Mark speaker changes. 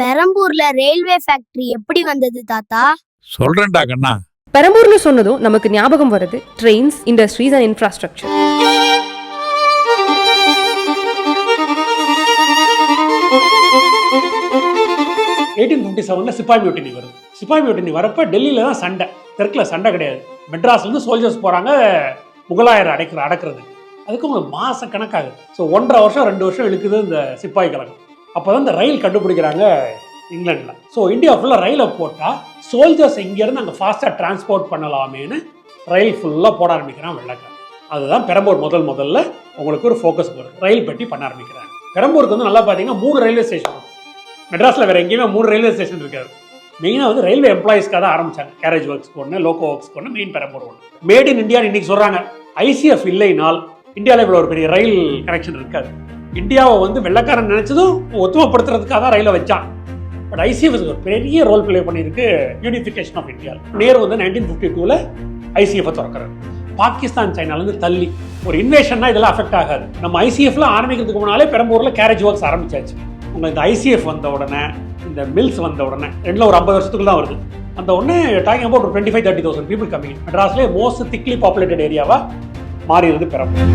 Speaker 1: பெரம்பூர்ல railway factory எப்படி வந்தது தாத்தா?
Speaker 2: சொல்றேன்டா கண்ணா.
Speaker 3: பெரம்பூர்னு சொன்னதும் நமக்கு ஞாபகம் வருது. Trains industries and infrastructure
Speaker 4: eighteen fifty செவனில் சிப்பாய் மியூட்டினி வருது. சிப்பாய் மியூட்டினி வரப்போ டெல்லியில் தான் சண்டை. தெற்கில் சண்டை கிடையாது. மெட்ராஸ்லேருந்து சோல்ஜர்ஸ் போகிறாங்க முகலாயரை அடைக்கிற அடக்கிறது. அதுக்கு உங்களுக்கு மாத கணக்காகுது. ஸோ ஒன்றரை வருஷம் ரெண்டு வருஷம் இழுக்குது இந்த சிப்பாய் கழகம். அப்போ தான் இந்த ரயில் கண்டுபிடிக்கிறாங்க இங்கிலாண்டில் ஸோ இந்தியா ஃபுல்லாக ரயிலை போட்டால் சோல்ஜர்ஸ் இங்கேருந்து அங்கே ஃபாஸ்ட்டாக டிரான்ஸ்போர்ட் பண்ணலாமேன்னு ரயில் ஃபுல்லாக போட ஆரம்பிக்கிறான் வெள்ளக்காரன். அதுதான் பெரம்பூர் முதல் முதல்ல உங்களுக்கு ஒரு ஃபோக்கஸ் போடுது ரயில் பெட்டி பண்ண ஆரம்பிக்கிறாங்க. பெரம்பூருக்கு வந்து நல்லா பார்த்தீங்கன்னா மூணு ரயில்வே ஸ்டேஷன் மெட்ராஸில் வேறு எங்கேயுமே மூணு ரயில்வே ஸ்டேஷன் இருக்காது. மெயினாக வந்து ரயில்வே எம்ப்ளாயிஸ்க்காக தான் ஆரம்பிச்சாங்க. கேரேஜ் ஒர்க்ஸ் ஒன்று லோக்கோ ஒர்க்ஸ் ஒன்று மெயின் பெரம்பூர் ஒன்று மேட் இன் இந்தியான்னு இன்றைக்கி சொல்கிறாங்க ஐசிஎஃப் இல்லைனால் இந்தியாவில் இவ்வளோ ஒரு பெரிய ரயில் கனெக்ஷன் இருக்காது. இந்தியாவை வந்து வெள்ளக்காரன் நினைச்சதும் ஒத்துமைப்படுத்துறதுக்காக தான் ரயிலை வச்சான். பட் ஐசிஎஃப் ஒரு பெரிய ரோல் பிளே பண்ணியிருக்கு யூனிஃபிகேஷன் ஆஃப் இந்தியா நேரு வந்து நைன்டீன் ஃபிஃப்டி டூவில் ஐசிஎஃப் திறக்கிறார். பாகிஸ்தான் சைனாலேருந்து தள்ளி. ஒரு இன்வேஷன்னா இதெல்லாம் அஃபெக்ட் ஆகாது. நம்ம ஐசிஎஃப்ல ஆரம்பிக்கிறதுக்கு முன்னாலே பெரம்பூரில் கேரேஜ் ஒர்க்ஸ் ஆரம்பிச்சாச்சு. உங்களுக்கு இந்த ஐசிஎஃப் வந்த உடனே இந்த மில்ஸ் வந்த உடனே ரெண்டில் ஒரு ஐம்பது வருஷத்துக்குள்ள தான் வருது. அந்த உடனே டாக்கிங் அபவுட் ஒரு twenty five thirty thousand people coming மெட்ராஸ்லேயே most thickly populated ஏரியாவாக மாறிடுது பெரம்பூர்.